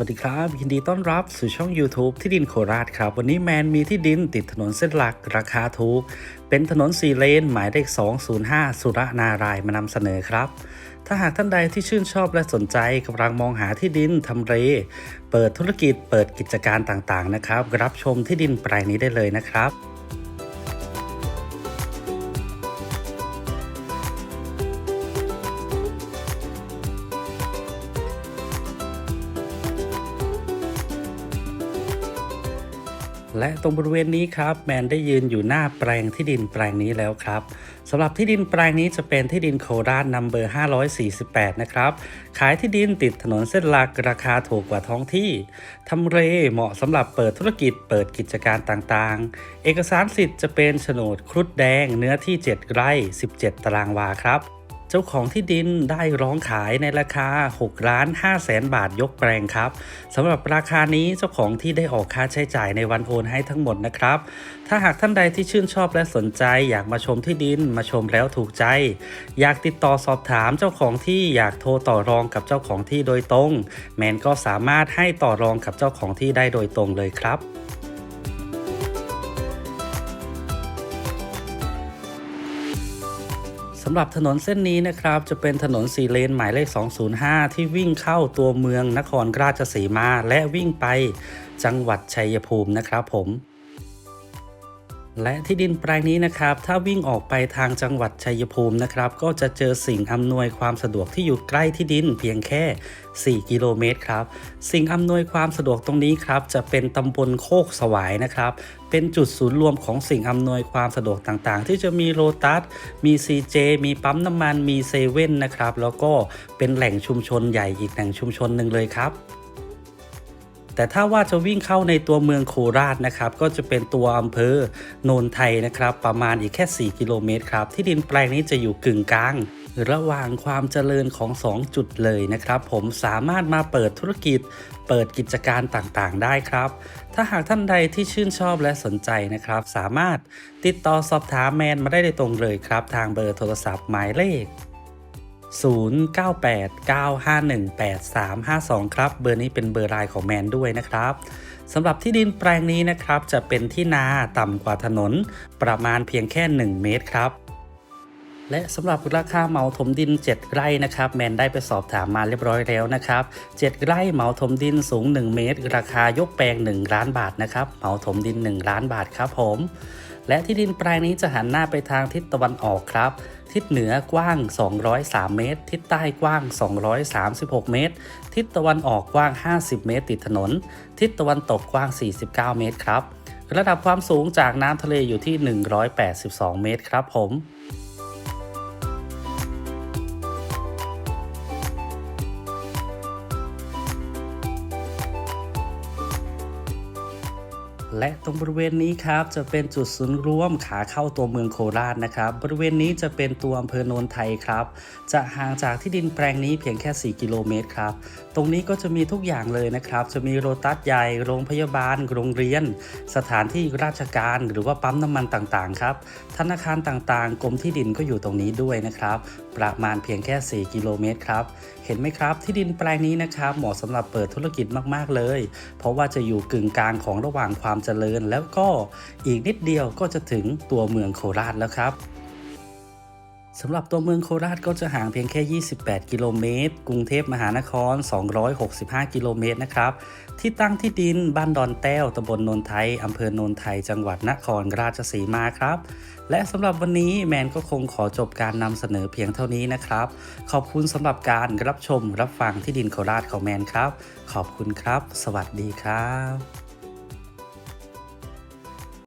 วัสดีครับ ยินดีต้อนรับสู่ช่อง YouTube ที่ดินโคราชครับ วันนี้แมนมีที่ดินติดถนนเส้นหลักราคาถูก เป็นถนนสี่เลน หมายเลข 205 สุรนารายมานำเสนอครับ ถ้าหากท่านใดที่ชื่นชอบและสนใจกำลังมองหาที่ดินทำเลเปิดธุรกิจเปิดกิจการต่างๆนะครับ รับชมที่ดินแปลงนี้ได้เลยนะครับ และตรงบริเวณนี้ครับแมนได้ยืนอยู่หน้าแปลงที่ดินแปลงนี้แล้วครับสำหรับที่ดินแปลงนี้จะเป็นที่ดินโคราชนัมเบอร์ 548 นะครับ ขายที่ดินติดถนนเส้นหลักราคาถูกกว่าท้องที่ทำเลเหมาะสำหรับเปิดธุรกิจเปิดกิจการต่างๆ เอกสารสิทธิ์จะเป็นโฉนดครุฑแดงเนื้อที่ 7 ไร่ 17 ตารางวาครับ จ้าของที่ดินได้ร้องขายในราคา6ล้าน5แสนบาทยกแปลงครับสำหรับราคานี้เจ้าของที่ได้ออกค่าใช้จ่ายในวันโอนให้ทั้งหมดนะครับ ถ้าหากท่านใดที่ชื่นชอบและสนใจ อยากมาชมที่ดินมาชมแล้วถูกใจ อยากติดต่อสอบถามเจ้าของที่อยากโทรต่อรองกับเจ้าของที่โดยตรง แมนก็สามารถให้ต่อรองกับเจ้าของที่ได้โดยตรงเลยครับ สำหรับถนนเส้นนี้นะครับ จะเป็นถนนสี่เลนหมายเลข 205 ที่วิ่งเข้าตัวเมืองนครราชสีมา และวิ่งไปจังหวัดชัยภูมินะครับผม และที่ดินแปลงนี้นะครับ ถ้าวิ่งออกไปทางจังหวัดชัยภูมินะครับ ก็จะเจอสิ่งอำนวยความสะดวกที่อยู่ใกล้ที่ดินเพียงแค่ 4 กิโลเมตรครับ สิ่งอำนวยความสะดวกตรงนี้ครับ จะเป็นตำบลโคกสวายนะครับ เป็นจุดศูนย์รวมของสิ่งอำนวยความสะดวกต่างๆ ที่จะมีโลตัส มี CJ มีปั๊มน้ำมัน มีเซเว่นนะครับ แล้วก็เป็นแหล่งชุมชนใหญ่อีกแหล่งชุมชนหนึ่งเลยครับ แต่ถ้าว่าจะวิ่งเข้าในตัวเมืองโคราชนะครับ ก็จะเป็นตัวอำเภอโนนไทยนะครับ ประมาณอีกแค่ 4 กิโลเมตรครับ ที่ดินแปลงนี้จะอยู่กึ่งกลาง ระหว่างความเจริญของ 2 จุดเลยนะครับ ผมสามารถมาเปิดธุรกิจ เปิดกิจการต่างๆ ได้ครับ ถ้าหากท่านใดที่ชื่นชอบและสนใจนะครับ สามารถติดต่อสอบถามแมนมาได้โดยตรงเลยครับ ทางเบอร์โทรศัพท์หมายเลข 0989518352 ครับ เบอร์นี้เป็นเบอร์ไลน์ของแมนด้วยนะครับสำหรับที่ดินแปลงนี้นะครับ จะเป็นที่นาต่ำกว่าถนน ประมาณเพียงแค่ 1 เมตรครับ และสำหรับราคาเหมาถมดิน 7 ไร่นะครับ แมนได้ไปสอบถามมาเรียบร้อยแล้วนะครับ 7 ไร่เหมาถมดินสูง 1 เมตร ราคายกแปลง 1 ล้านบาทนะครับ เหมาถมดิน 1 ล้านบาทครับผม และที่ดินแปลงนี้จะหันหน้าไปทางทิศตะวันออกครับ ทิศเหนือกว้าง 203 เมตร ทิศใต้กว้าง 236 เมตร ทิศตะวันออกกว้าง 50 เมตร ติดถนน ทิศตะวันตกกว้าง 49 เมตรครับ ระดับความสูงจากน้ำทะเลอยู่ที่ 182 เมตรครับผม และตรงบริเวณนี้ครับจะเป็นจุดศูนย์รวมขาเข้าตัวเมืองโคราชนะครับ บริเวณนี้จะเป็นตัวอำเภอโนนไทยครับ จะห่างจากที่ดินแปลงนี้เพียงแค่ 4 กิโลเมตรครับ ตรงนี้ก็จะมีทุกอย่างเลยนะครับ จะมีโรตัสใหญ่ โรงพยาบาล โรงเรียน สถานที่ราชการหรือว่าปั๊มน้ำมันต่างๆครับ ธนาคารต่างๆ กรมที่ดินก็อยู่ตรงนี้ด้วยนะครับ ประมาณเพียงแค่ 4 กิโลเมตรครับ เห็นไหมครับที่ดินแปลงนี้นะครับเหมาะสำหรับเปิดธุรกิจมากๆเลย เพราะว่าจะอยู่กึ่งกลางของระหว่างความเจริญ แล้วก็อีกนิดเดียวก็จะถึงตัวเมืองโคราชแล้วครับสำหรับตัวเมืองโคราชก็จะห่างเพียงแค่ 28 กิโลเมตร กรุงเทพมหานคร 265 กิโลเมตรนะครับ ที่ตั้งที่ดินบ้านดอนแต้ว ตำบลโนนไทย อำเภอโนนไทย จังหวัดนครราชสีมาครับ และสำหรับวันนี้แมนก็คงขอจบการนำเสนอเพียงเท่านี้นะครับ ขอบคุณสำหรับการรับชมรับฟังที่ดินโคราชของแมนครับ ขอบคุณครับ สวัสดีครับ